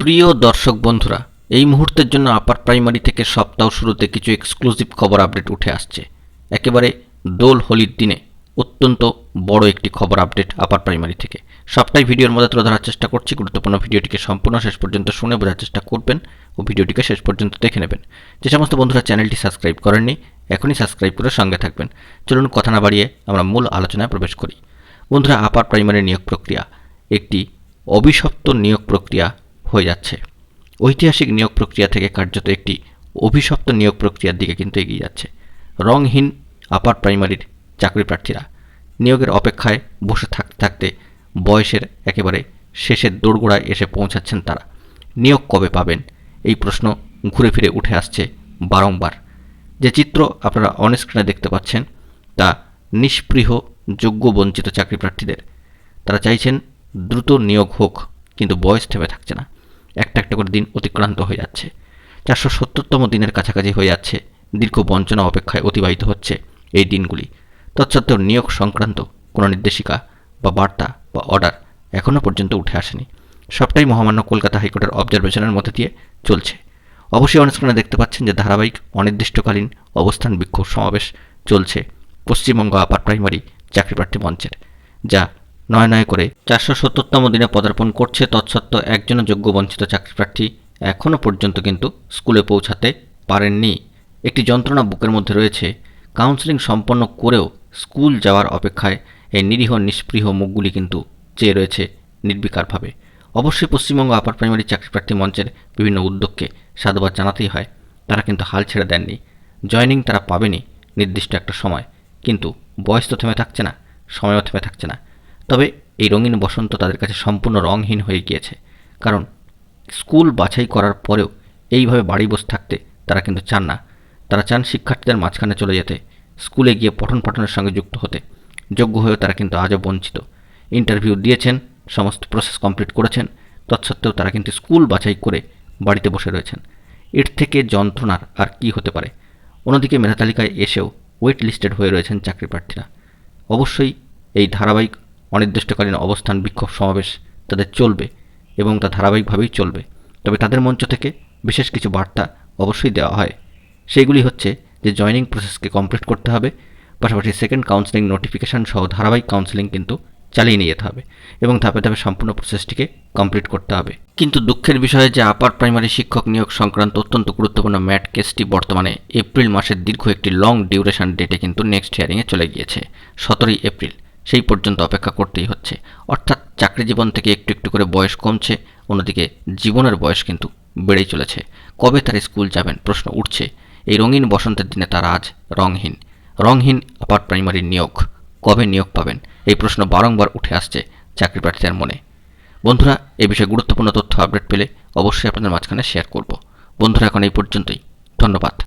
প্রিয় দর্শক বন্ধুরা, এই মুহূর্তের জন্য আপার প্রাইমারি থেকে সপ্তাহ শুরুতে কিছু এক্সক্লুসিভ খবর আপডেট উঠে আসছে। একেবারে দোল হোলির দিনে অত্যন্ত বড় একটি খবর আপডেট আপার প্রাইমারি থেকে। সবটাই ভিডিওর মধ্যে তুলে ধরার চেষ্টা করছি, গুরুত্বপূর্ণ ভিডিওটিকে সম্পূর্ণ শেষ পর্যন্ত শুনে বোঝার চেষ্টা করবেন ও ভিডিওটিকে শেষ পর্যন্ত দেখে নেবেন। যে সমস্ত বন্ধুরা চ্যানেলটি সাবস্ক্রাইব করেননি, এখনই সাবস্ক্রাইব করে সঙ্গে থাকবেন। চলুন কথা না বাড়িয়ে আমরা মূল আলোচনায় প্রবেশ করি। বন্ধুরা, আপার প্রাইমারি নিয়োগ প্রক্রিয়া একটি অভিশপ্ত নিয়োগ প্রক্রিয়া হয়ে যাচ্ছে। ঐতিহাসিক নিয়োগ প্রক্রিয়া থেকে কার্যত একটি অভিশপ্ত নিয়োগ প্রক্রিয়ার দিকে কিন্তু এগিয়ে যাচ্ছে। রংহীন আপার প্রাইমারির চাকরি প্রার্থীরা নিয়োগের অপেক্ষায় বসে থাকতে থাকতে বয়সের একেবারে শেষের দোরগোড়ায় এসে পৌঁছাচ্ছেন তারা। নিয়োগ কবে পাবেন? এই প্রশ্ন ঘুরে ফিরে উঠে আসছে বারংবার। যে চিত্র আপনারা অনস্ক্রিনে দেখতে পাচ্ছেন, তা নিষ্পৃহ, যোগ্য, বঞ্চিত চাকরি প্রার্থীদের। তারা চাইছেন দ্রুত নিয়োগ হোক, কিন্তু বয়স থেমে থাকছে না। একটা একটা করে দিন অতিক্রান্ত হয়ে যাচ্ছে। চারশো সত্তরতম দিনের কাছাকাছি হয়ে যাচ্ছে। দীর্ঘ বঞ্চনা অপেক্ষায় অতিবাহিত হচ্ছে এই দিনগুলি। তৎসত্ত্বেও নিয়োগ সংক্রান্ত কোনো নির্দেশিকা বা বার্তা বা অর্ডার এখনও পর্যন্ত উঠে আসেনি। সবটাই মহামান্য কলকাতা হাইকোর্টের অবজারভেশনের মধ্যে দিয়ে চলছে। অবশ্যই অনস্ক্রিনে দেখতে পাচ্ছেন যে ধারাবাহিক অনির্দিষ্টকালীন অবস্থান বিক্ষোভ সমাবেশ চলছে পশ্চিমবঙ্গ আপার প্রাইমারি চাকরিপ্রার্থী মঞ্চের, যা নয় নয় করে চারশো সত্তরতম দিনে পদার্পণ করছে তৎসত্ত্বেও একজনও যোগ্য বঞ্চিত চাকরিপ্রার্থী এখনও পর্যন্ত কিন্তু স্কুলে পৌঁছাতে পারেননি। একটি যন্ত্রণা বুকের মধ্যে রয়েছে। কাউন্সেলিং সম্পন্ন করেও স্কুল যাওয়ার অপেক্ষায় এই নিরীহ নিষ্পৃহ মুখগুলি কিন্তু চেয়ে রয়েছে নির্বিকারভাবে। অবশ্যই পশ্চিমবঙ্গ আপার প্রাইমারি চাকরিপ্রার্থী মঞ্চের বিভিন্ন উদ্যোগকে সাধুবাদ জানাতেই হয়। তারা কিন্তু হাল ছেড়ে দেননি। জয়নিং তারা পাবেনি নির্দিষ্ট একটা সময়। কিন্তু বয়স তো থেমে থাকছে না, সময়ও থেমে থাকছে না। তবে এই রঙিন বসন্ত তাদের কাছে সম্পূর্ণ রঙহীন হয়ে গিয়েছে। কারণ স্কুল বাছাই করার পরেও এইভাবে বাড়ি বসে থাকতে তারা কিন্তু চান না। তারা চান শিক্ষার্থীদের মাঝখানে চলে যেতে, স্কুলে গিয়ে পঠন পাঠনের সঙ্গে যুক্ত হতে। যোগ্য হয়েও তারা কিন্তু আজও বঞ্চিত। ইন্টারভিউ দিয়েছেন, সমস্ত প্রসেস কমপ্লিট করেছেন, তৎসত্ত্বেও তারা কিন্তু স্কুল বাছাই করে বাড়িতে বসে রয়েছেন। এর থেকে যন্ত্রণার আর কি হতে পারে? অন্যদিকে মেধা তালিকায় এসেও ওয়েট লিস্টেড হয়ে রয়েছেন চাকরি প্রার্থীরা অবশ্যই এই ধারাবাহিক অনির্দিষ্টকালীন অবস্থান, বিক্ষোভ সমাবেশ তাদের চলবে এবং তা ধারাবাহিকভাবেই চলবে। তবে তাদের মঞ্চ থেকে বিশেষ কিছু বার্তা অবশ্যই দেওয়া হয়। সেইগুলি হচ্ছে যে, জয়নিং প্রসেসকে কমপ্লিট করতে হবে, পাশাপাশি সেকেন্ড কাউন্সেলিং নোটিফিকেশান সহ ধারাবাহিক কাউন্সেলিং কিন্তু চালিয়ে নিয়ে যেতে হবে এবং ধাপে ধাপে সম্পূর্ণ প্রসেসটিকে কমপ্লিট করতে হবে। কিন্তু দুঃখের বিষয়ে যে আপার প্রাইমারি শিক্ষক নিয়োগ সংক্রান্ত অত্যন্ত গুরুত্বপূর্ণ ম্যাট কেসটি বর্তমানে এপ্রিল মাসের দীর্ঘ একটি লং ডিউরেশন ডেটে কিন্তু নেক্সট হিয়ারিংয়ে চলে গিয়েছে, সতেরোই এপ্রিল। সেই পর্যন্ত অপেক্ষা করতেই হচ্ছে। অর্থাৎ চাকরি জীবন থেকে একটু একটু করে বয়স কমছে, অন্যদিকে জীবনের বয়স কিন্তু বেড়েই চলেছে। কবে তার স্কুল যাবেন প্রশ্ন উঠছে। এই রঙিন বসন্তের দিনে তারা আজ রংহীন রংহীন আপার প্রাইমারি নিয়োগ। কবে নিয়োগ পাবেন? এই প্রশ্ন বারংবার উঠে আসছে চাকরি প্রার্থীদের মনে। বন্ধুরা, এ বিষয়ে গুরুত্বপূর্ণ তথ্য আপডেট পেলে অবশ্যই আপনাদের মাঝখানে শেয়ার করব। বন্ধুরা, এখন এই পর্যন্তই। ধন্যবাদ।